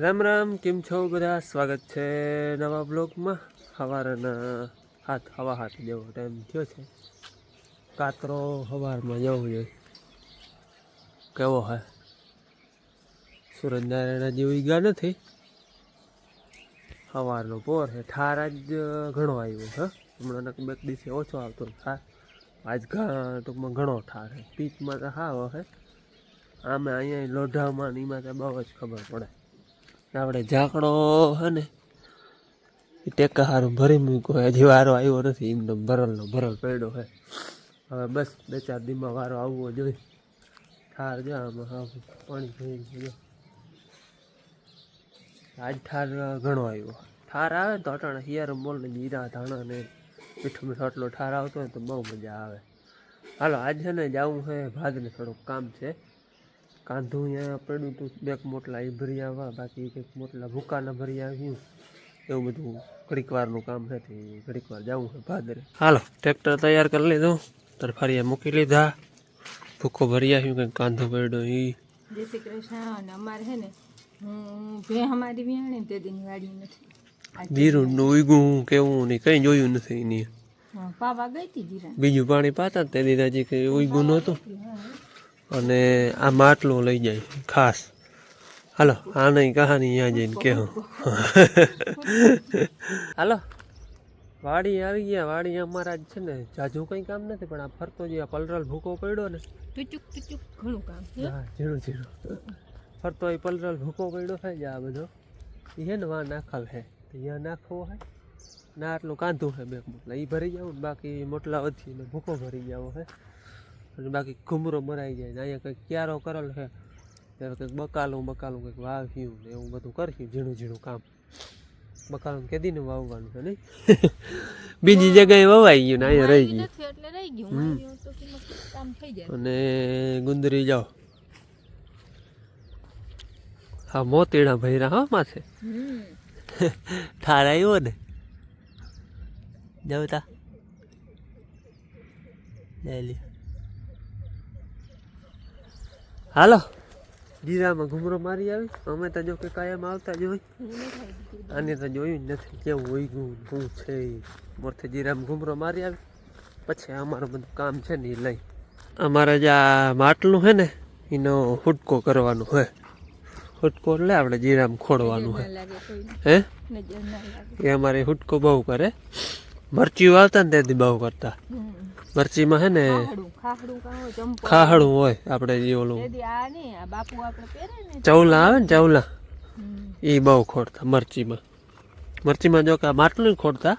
રામ રામ, કેમ છો બધા? સ્વાગત છે નવા બ્લોગમાં. સવારના હાથ, હવા હાથ જેવો ટાઈમ થયો છે. કાતરો સવારમાં જવું જોઈએ. કેવો હે? સૂરજનારાયણ જેવી ગયા નથી? સવારનો પોર છે ઠાર આજ ઘણો આવ્યો છે હમણાં બે દિવસે ઓછો આવતો ઠાર. આજ ટૂંકમાં ઘણો ઠાર છે પીચમાં તો હા હે. આમે અહીંયા લોઢામાં એમાં તો બહુ જ ખબર પડે. આપણે ઝાકડો હે ને, એ ટેકા હારું ભરી મૂક્યો હજી વારો આવ્યો નથી એમનો ભરલનો ભરલ પડ્યો હે. હવે બસ બે ચાર દીમાં વારો આવવો જોઈએ. ઠાર જો આમાં, હા, પાણી થઈ ગયું આજ ઠાર ઘણો આવ્યો. ઠાર આવે તો અટાણે હિયાર મોલ ને જીરા ધાણા ને મીઠો મીઠો આટલો ઠાર આવતો હોય તો બહુ મજા આવે. હાલો, આજ ને જવું છે ભાગને થોડુંક કામ છે. કાંધું અહીંયા પડ્યું હતું બેક મોટલા એ ભરી આવવા બાકી કંઈક મોટલા ભૂકાના ભરી આવ્યું. એવું બધું ઘડીક વારનું કામ નથી ઘડીક વાર જવું છે ભાદરે. હાલો ટ્રેક્ટર તૈયાર કરી લીધું. તરફારીયા મૂકી લીધા. ભૂકો ભરી આવ્યું કંઈક કાંધો પડ્યો એ જય શ્રી કૃષ્ણ અને અમારે છે ને હું ભે અમારી વિયાણી તે દિન વાડી નથી. નું ઉગ્યું કેવું નહીં કંઈ જોયું નથી એની પાવા ગઈ હતી બીજું પાણી પાતા તે દીધા જે કંઈ ઉગું નહોતું. અને આ માટલું લઈ જાય ખાસ. હાલો આ નહીં કહાની અહીંયા જઈને કહો હાલો વાડી આવી ગયા. વાડી અમારા જ છે ને જાજુ કંઈ કામ નથી પણ આ ફરતો જે આ પલરલ ભૂકો પડ્યો ને. ટુચુક ટુચુક ઘણું કામ. હા ઝીણું ઝીણું. ફરતો એ પલરલ ભૂકો પડ્યો છે આ બધો. એ હે ને વા નાખલ હે. અહીંયા નાખવો હે. ના આટલું કાંધું હે બે એટલે એ ભરી જાવ બાકી મોટલા વધી ને ભૂકો ભરી જાવ હે. અને બાકી ઘૂમરો મરાઈ જાય ને અહીંયા કંઈક ક્યારો કરેલ છે ત્યારે કંઈક બકાલું બકાલું કંઈક વાવ્યું ને એવું બધું કરશું ઝીણું ઝીણું કામ. બકાલું કેદીને વાવવાનું છે નહીં? બીજી જગ્યાએ વવાઈ ગયું ને અહીંયા રહી ગયું. અને ગુંદરી જાઓ. હા મોતીડા ભૈરા હા માથે ઠાર આવ્યો ને? જાવતા લે લે હાલો. જીરામાં ઘૂમરો મારી આવી. અમે તો જો કે કાયમ આવતા જ હોય. આને તો જોયું જ નથી કેવું હોય ગયું શું છે ઈ. મોરથી જીરામાં ઘૂમરો મારી આવી. પછી અમારું બધું કામ છે ને એ લઈ. અમારે જે આ માટલું છે ને એનો હુટકો કરવાનો હોય હુટકો એટલે આપણે જીરામ ખોડવાનું હોય હે? એ અમારે હુટકો બહુ કરે. મરચી વાવતા ને તેથી બહુ કરતા. મરચીમાં હે ને ખાહડું હોય આપણે જે ઓલું. ચૌલા આવે ને ચવલા. એ બહુ ખોડતા મરચીમાં. મરચીમાં જો કે માટલું ખોડતા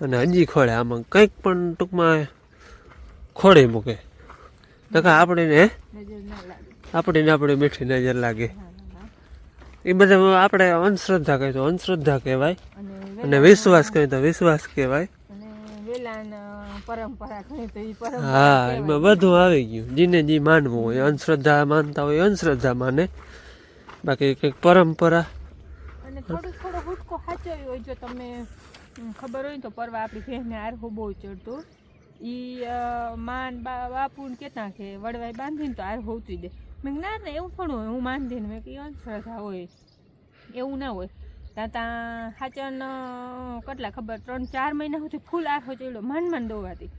અને હજી ખોડે આમાં. કંઈક પણ ટૂંકમાં ખોડે મૂકે. નકા આપણે ને આપણે ને આપણે મીઠી નજર લાગે. એ બધા આપણે અંધશ્રદ્ધા કહીએ તો અંધશ્રદ્ધા કહેવાય. અને વિશ્વાસ કહીએ તો વિશ્વાસ કહેવાય. હા એમાં બધું આવી ગયું. જીને જી માનવું હોય અંધશ્રદ્ધા માનતા હોય અંધશ્રદ્ધા માને. બાકી કંઈક પરંપરા. ખબર હોય તો પરવા આપણી બહુ ચડતો. ઈ માન બા બાપુ ને કહેતા કે વડવાઈ બાંધીને તો આર ઉતરી દે. મેં ના ના એવું પણ હોય હું બાંધીને. મેં કે અંધશ્રદ્ધા હોય એવું ના હોય. ત્યાં ત્યાં હાચન કેટલા ખબર ત્રણ ચાર મહિના સુધી ફૂલ આખો ચડ્યો માંડ માંડ દોવાતી.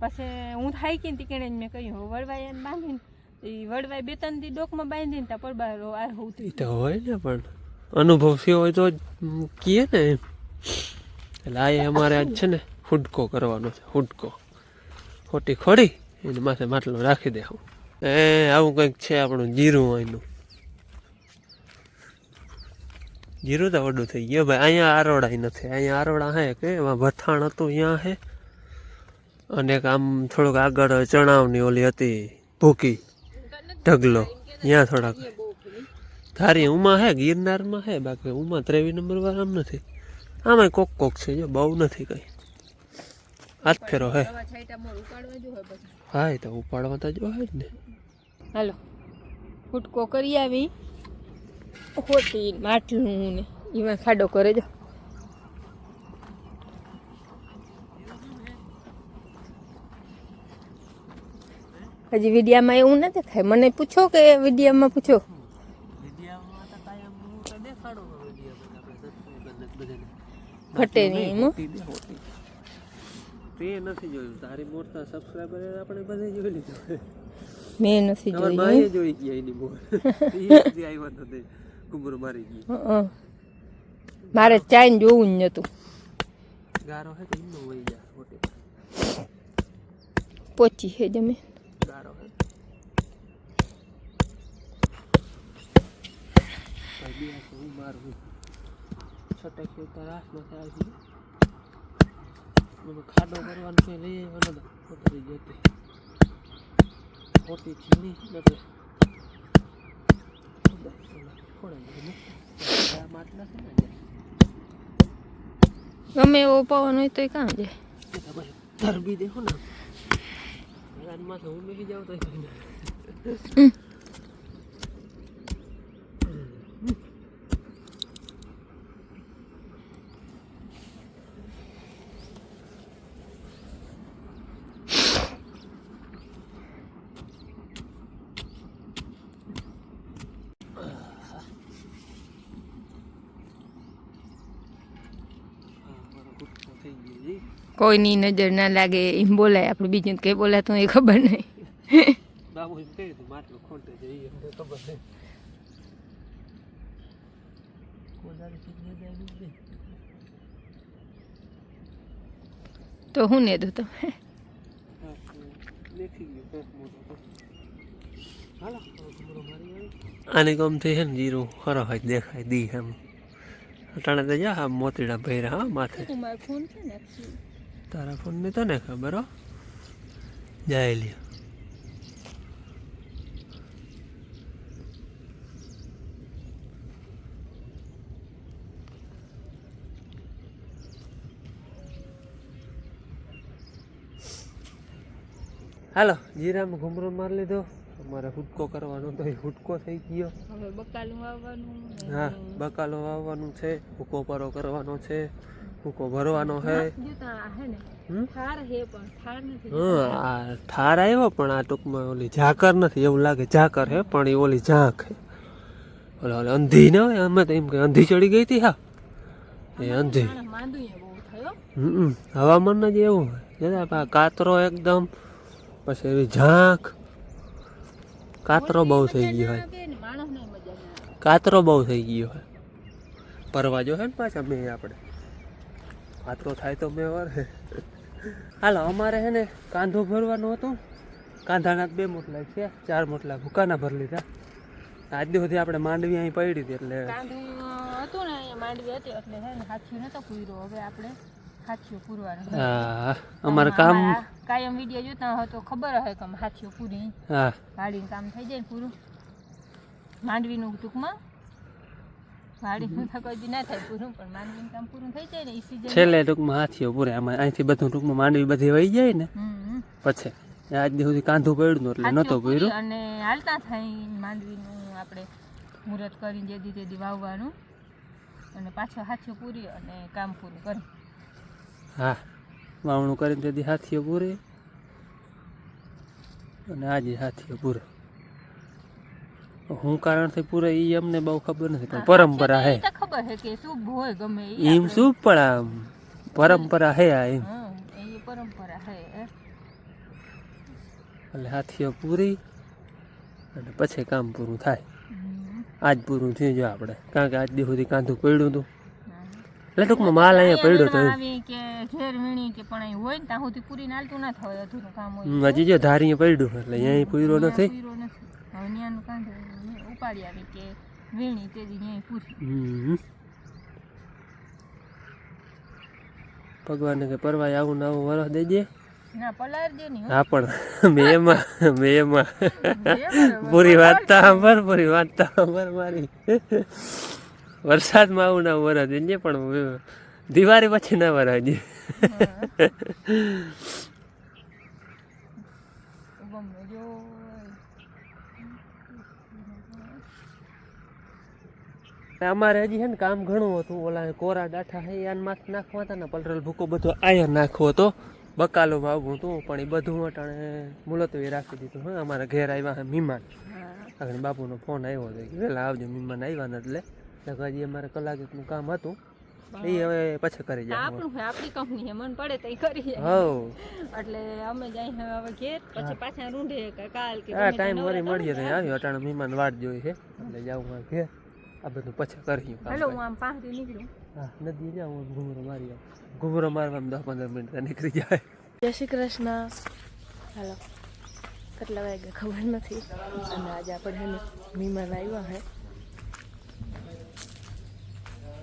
પછી હું થાય કે તીકેણે જ મેં કહ્યું વડવાઈ એને બાંધીને. એ વડવાઈ બે ત્રણ દી ડોકમાં બાંધીને ત્યાં આરહો આર ઉતરી તો હોય ને પણ અનુભવ થયો હોય તો કીએ ને એમ. એટલે આ એ અમારે આજ છે ને હુડકો કરવાનો છે હુડકો. ખોટી ખોડી? એને માથે માટલો રાખી દે એ, આવું કંઈક છે આપણું જીરું અહીંનું. જીરું તો વડું થઈ ગયું. ભાઈ, અહીંયા આરોડા નથી. અહીંયા આરોડા હે કે? એમાં ભથાણ હતું અહીંયા હે. અને આમ થોડુંક આગળ ચણાવની ઓલી હતી ભૂકી. ઢગલો. ત્યાં થોડાક. ધારી ઉમા હે, ગિરનારમાં હે. બાકી ઉમા ત્રેવીસ નંબર આમ નથી. આમાં કોક કોક છે, જો બહુ નથી કઈ. હાથ ફેરો હે. હા એ તો ઉપાડવા તો જો હે ને. હાલો ફૂટકો કરી આવી. ખોટી માટલું ને એમાં ખાડો કરે જો. હજી વિડીયામાં એવું નથી થાય? મને પૂછો કે વિડીયામાં પૂછો? ઘટે નહીં એમાં? તે નથી જોયું. તારી મોટા સબસ્ક્રાઈબર આપણે બધે જોઈ લીધું મેં નથી જોયું માએ જોઈ ગયા એની મોર. એ આવ્યો તો તે કુંભરો મારી ગઈ. મારે ચાઈન જોવું જ નતું. ગારો હે તો એમનો વહી જા ઓટે પહોંચી છે જમે. ગારો હે? ભાઈ બે હું મારું. છટક ઉતાર હાથમાં થાય છે. મને ખાડો કરવાનો છે લઈ આવ્યો ઉતરી જતી ખોટી છીણી જ્યાં. ગમે એવો પવન હોય તોય કાં જાય? ધરબી દેખો ને. માથે હું બેસી જાઉં તો કઈ ના હમ. હા મારો ગુસ્સો થઈ ગયો જી કોઈની નજર ના લાગે એમ બોલાય આપણે બીજું કંઈ બોલાતું એ ખબર નહીં. બાબુ એમ કહે તો તો હું ને દો તમે આને ગમ થઈ છે ને જીરું ખરો હોય દેખાય દી એમ. અટાણે તો જા મોતીડા ભર્યા હા માથે. ફોન તારા ફોનની તો ને ખબર હો. જાય લ્યો. હાલો જીરામાં ઘુમરો મારી લીધો. અમારે હુટકો કરવાનો તો એ હુટકો થઈ ગયો. હવે બકાલું વાવવાનું હા બકાલો વાવવાનું છે ભૂકો પરો કરવાનો છે ભૂકો ભરવાનો છે હે? ઠાર આવ્યો પણ આ ટૂંકમાં ઓલી ઝાકર નથી એવું લાગે ઝાકર હે પણ એ ઓલી હે. ઓલા ઓલી અંધી ન હોય અમે તો એમ કે અંધી ચડી ગઈ હતી હા. એ અંધી. હમ હવામાન જ એવું હોય. કાતરો એકદમ પછી એવી ઝાંક. કાતરો બહુ થઈ ગયો હોય. કાતરો બહુ થઈ ગયો હોય. પરવાજો હે ને પાછા મેં આપણે. કાતરો થાય તો મેં વરે. હાલો, અમારે હે ને કાંધો ભરવાનું હતું. કાંધાના બે મોટલા છે. ચાર મોટલા ભૂકાના ભરી લીધા. આજ સુધી આપણે માંડવી અહીં પડી હતી એટલે હતું ને માંડવી હતી એટલે હે ને હાથીઓ નતો પૂર્યો. હવે આપણે હાથીઓ પૂરવાનું. હા અમારે કામ કાયમ વીડિયો જોતા હોય તો ખબર હે કે હાથીઓ પૂરી. હા. કામ થઈ જાય ને પૂરું. માંડવીનું ટૂંકમાં. વાડીનું તો કોઈ દી ના થાય પૂરું પણ માંડવીનું કામ પૂરું થઈ જાય ને છેલ્લે ટૂંકમાં હાથીઓ પૂરે. આમાં અહીંથી બધું ટૂંકમાં માંડવી બધી વહી જાય ને. પછી આજ દી સુધી કાંધું પડ્યું નતું એટલે નહોતો પડ્યું અને હાલતા થાય માંડવીનું આપણે મુહૂર્ત કરીને જે દી તે દી વાવવાનું. અને પાછો હાથીઓ પૂરી અને કામ પૂરું કરી. હા. વાવણું કરીને તેથી હાથીઓ પૂરે અને આજે હાથીઓ પૂરે હું કારણથી પૂરે એ અમને બહુ ખબર નથી પણ પરંપરા હે. ખબર છે કે શુભ હોય ગમે એમ શું પણ આમ પરંપરા હે આ એમ. પરંપરા એટલે હાથીઓ પૂરી અને પછી કામ પૂરું થાય. આજ પૂરું થયું જો આપણે. કારણ કે આજ દી સુધી કાંધું પડ્યું હતું. એટલે ટૂંકમાં માલ અહીંયા પડ્યો કે ઘેર વીણી કે પણ અહીં હોય ને ત્યાં સુધી પૂરી નાલતું ના થાય અધૂરું કામ હોય. હજી જો ધારીએ પડ્યું એટલે અહીં પૂરો નથી. પૂરો નથી. હવે ન્યાનું કાંઈ ઉપાડી આવી કે વીણી તેજી ન્યાય પૂરી. ભગવાનને કે પરવાય આવું ને આવું વરસ દેજે ના પલાર દે ની હા. પણ મેમાં મેમાં પૂરી વાંચતા સાંભળ પૂરી સાંભળ મારી. વરસાદમાં આવું ના વરસ દેજે પણ દિવાળી પછી ના ભરાય હા. અમારે હજી છે ને કામ ઘણું હતું, ઓલા કોરા ડાઠા હે, યાન માથ નાખવા હતા ને, પલરલ ભૂકો બધો આયર નાખવો હતો. બકાલો વાવવું હતું, પણ એ બધું અટાણે મુલતવી રાખી દીધું. હા, અમારા ઘેર આવ્યા હે મહેમાન. અને બાપુનો ફોન આવ્યો હતો, કે વહેલા આવજો, મહેમાન આવ્યા ને એટલે. હજી અમારે કલાક એકનું કામ હતું. એ હવે પછી કરી જાય આપણું છે આપણી કંપની છે મન પડે તો કરી જાય. હવ એટલે અમે જઈ હવે ઘેર પછી પાછા રૂંઢે કે કાલ કે હા ટાઈમ વરી મળીએ તો આવ્યો અટાણે મહેમાન વાટ જોઈ છે. એટલે જાઉં હું ઘેર. આ બધું પછી કરીએ હાલો હું આમ પાંચથી નીકળું. હા નદી જાઉં હું ઘૂમરો મારી આવું. ઘૂમરો મારવામાં દસ પંદર મિનિટ નીકળી જાય. જય શ્રી કૃષ્ણ. હાલો કેટલા વાગ્યા ખબર નથી. અને આજે આપણે મહેમાન આવ્યા હે.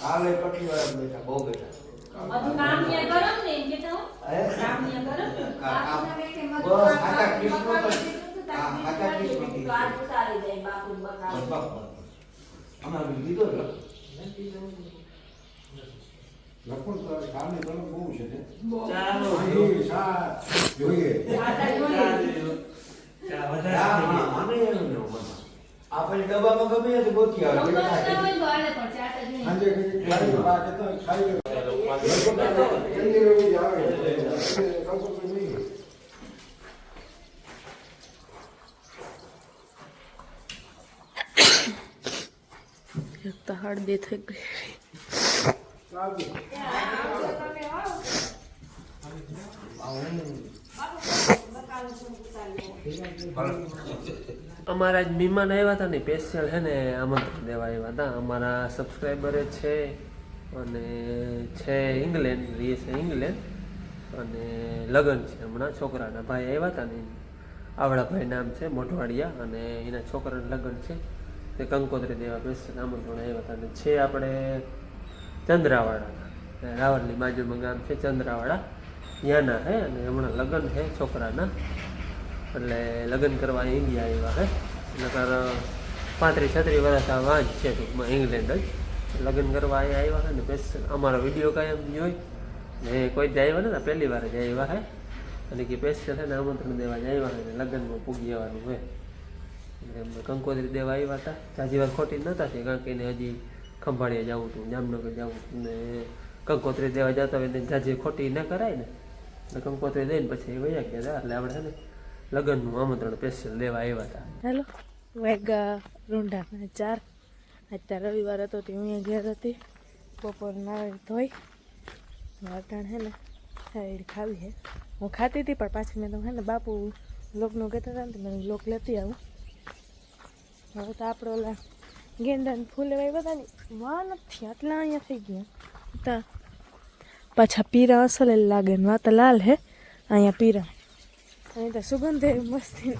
કાલે પટી વાળા બેઠા બહુ બેઠા હે? કા- કા- બસ આખા કૃષ્ણ તો- હા, આખા કૃષ્ણથી. બસ, બસ, બસ. અમારે લીધો ને લખો તો કાલની બહુ છે ને. સાત જોઈએ. આપણે ડબ્બામાં ગમે તે ગોતી આવે ખાઈ. જલ્દી આવે. કંકોત્રી નહીં. એક તો હળદી થઈ ગઈ. અમારા જ મહેમાન આવ્યા હતા ને સ્પેશિયલ છે ને, આમંત્રણ દેવા આવ્યા હતા. અમારા સબસ્ક્રાઈબરે છે અને છે ઇંગ્લેન્ડ રહે છે ઇંગ્લેન્ડ અને લગ્ન છે હમણાં, છોકરાના ભાઈ આવ્યા હતા ને. આવડા ભાઈ નામ છે, મોઢવાડિયા. અને એના છોકરાના લગ્ન છે. તે કંકોત્રી દેવા સ્પેશિયલ આમંત્રણ આવ્યા હતા અને છે આપણે ચંદ્રાવાડાના રાવલની બાજુમાં ગામ છે ચંદ્રાવાડા ત્યાંના હે અને હમણાં લગ્ન છે છોકરાના. એટલે લગ્ન કરવા ઇન્ડિયા આવ્યા હે. નકર પાંત્રીસ, છત્રીસ વર્ષ આ વાંચ છે ટૂંકમાં ઇંગ્લેન્ડ જ. લગ્ન કરવા અહીંયા આવ્યા હે ને સ્પેશિયલ અમારો વીડિયો કાયમ જોઈ. ને કોઈ જ આવ્યા ને પહેલી વાર જ આવ્યા હે. અને કે સ્પેશિયલ છે ને આમંત્રણ દેવા જ આવ્યા હે ને લગ્નમાં પૂગી આવવાનું હોય કંકોત્રી દેવા આવ્યા હતા. જાજી વાર ખોટી નહોતા થઈ કારણ કે એને હજી ખંભાળિયા જવું હતું, જામનગર જવું હતું. ને કંકોત્રી દેવા જતા હોય ને જાજી ખોટી ન કરાય ને. કંકોત્રી દઈને પછી વયા ગયા હતા. એટલે આપણે છે ને લગ્નનું આમંત્રણ સ્પેશિયલ દેવા આવ્યા હતા. હેલો વેગા રૂંઢાના ચાર. અત્યારે રવિવાર હતો તે હું ઘેર હતી. બપોર નાળી ધોઈ, વાટણ હે ને સાઈડ ખાવી હે હું ખાતી હતી, પણ પાછી મેં તો હે ને બાપુ લોકનું કહેતા હતા ને મેં લોક લેતી આવું. હવે તો આપણે ઓલા ગેંડાને ફૂલ એવા બધા હતા ને વાહ, નથી, આટલા અહીંયા થઈ ગયા. તા પાછા પીરા અસલ લાગે ને વાત લાલ હે. અહીંયા પીરા. અહીં તો સુગંધ મસ્તી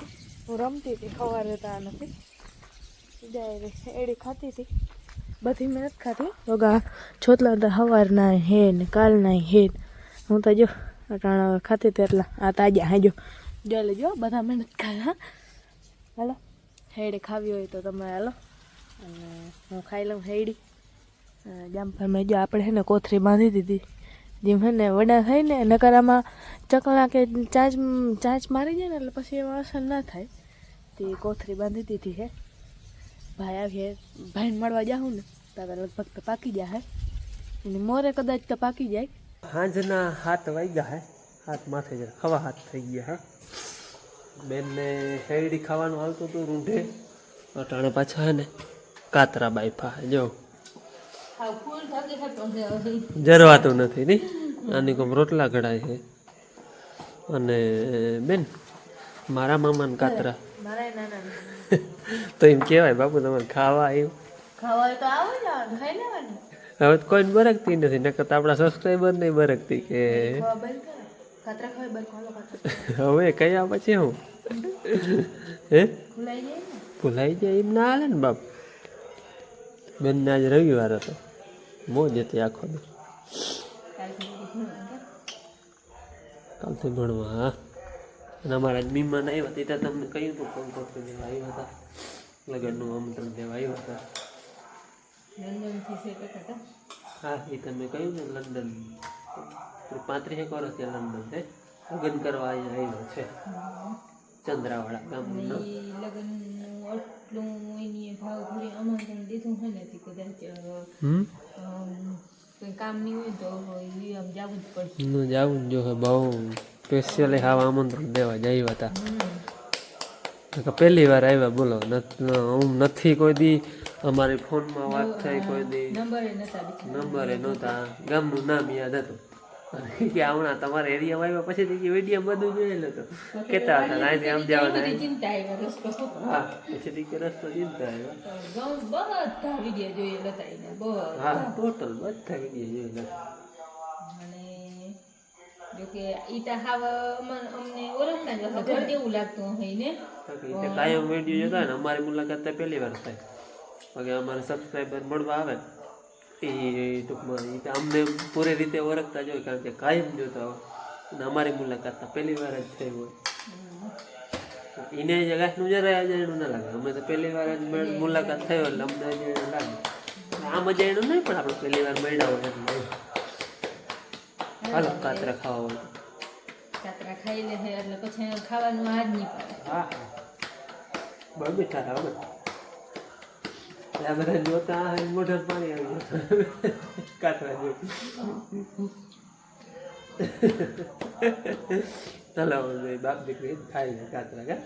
હું રમતી હતી, સવારે તો આ નથી. એડી ખાતી હતી. બધી મેં નથી યોગા છોતલા તો સવારના હે ને કાલના હે. હું તો જો, અટાણા ખાતી હતી એટલા આ તાજા હા જો જો બધા મહેનત ખાયા હાલો. હેડી ખાવી હોય તો તમે હાલો. અને હું ખાઈ લઉં હેડી. જામફળમાં જો આપણે હે ને કોથરી બાંધી દીધી. જેમ હે ને વડા થાય ને નકારામાં ચકલા કે ચાંચ ચાંચ મારી જાય ને એટલે પછી એમાં અસર ના થાય. તે કોથરી બાંધી દીધી હે. ભાઈ આવીએ ભાઈને મળવા જાઉં ને તારે લગભગ તો પાકી જાય અને મોરે કદાચ તો પાકી જાય. સાંજના હાથ વાગ્યા હે. હાથ માથે જ હવા હાથ થઈ ગયા હા. બેનને શેરડી ખાવાનું હાલતું હતું રૂંઢે. અટાણે પાછા હે ને કાતરા બાઈફા જો. જરવાતું નથી ની? આની કોમ રોટલા ઘડાય છે. અને બેન મારા મામાને કાતરા. તો એમ કહેવાય બાપુ તમારે ખાવા આવ્યું હવે કોઈને બરકતી નથી નકર આપણા સબસ્ક્રાઈબર નહીં બરકતી કે. હવે કયા પછી હું? હે? ભૂલાઈ જાય એમ ના હાલે ને બાપ? બેનને આજે રવિવાર હતો. મોજ હતી આખો દી કાલથી ભણવા હા. અને અમારા મહેમાન આવ્યા હતા ત્યાં તમને કહ્યું હતું કંકોત્રી દેવા આવ્યા હતા. લગ્નનું આમંત્રણ દેવા આવ્યા હતા. હા એ તમે કહ્યું ને લંડન. પાંત્રીસ એક વર્ષથી લંડન છે લગ્ન કરવા અહીંયા આવ્યો છે. ચંદ્રાવાળા ગામનો. લગ્નનું આટલું એની ભાવ ભરી આમંત્રણ દીધું હોય ને કદાચ કંઈ કામ નહીં હોય તો આમ જવું જ પડશે. નું જાવું જો હે બહુ સ્પેશિયલી હાવ આમંત્રણ દેવા જ આવ્યા હતા. પહેલી વાર આવ્યા બોલો નથ- હું નથી કોઈ દી અમારી ફોનમાં વાત થઈ કોઈ દી. નંબરે નહોતા ગામનું નામ યાદ હતું. કે હમણાં તમારા એરિયામાં આવ્યા પછી કે વીડિયો બધું જોયેલો તો. કેતા હતા અહીંથી આમ જવાના ચિંતા હા પછી કે રસ્તો ચિંતા આવ્યો બધા વીડિયો જોયેલા હતા એને હા ટોટલ બધા વીડિયો જોયેલા અને જોકે ઈ તો હાવ અમને ઓળખતા જ હતા ઘર જેવું લાગતું હોય ને. કાયમ વીડિયો જોતા ને અમારી મુલાકાત તો પહેલી વાર થાય. બાકી અમારે સબસ્ક્રાઈબર મળવા આવે. એ ટૂંકમાં અમને પૂરી રીતે ઓળખતા જ હોય કારણ કે કાયમ જોતા હોય અને અમારી મુલાકાત પહેલી વાર જ થઈ હોય. એને જગાસનું જરાય અજાણ્યું ના લાગે. અમે તો પહેલી વાર જ મુલાકાત થઈ હોય એટલે અમને અજાણ્યું લાગે. આમ અજાણ્યું નહીં પણ આપણે પહેલી વાર મળ્યા હોય એટલે. હાલો કાતરા ખાવા હોય. કાતરા ખાઈ લે એટલે પછી ખાવાનું હાથ નહીં પડે. હા બહુ મીઠા હવે આ બધા જોતા મોઢામાં પાણી આવી કાતરા જોઈ ચાલો હવે બાપ દીકરી ખાઈ કાતરા, કા?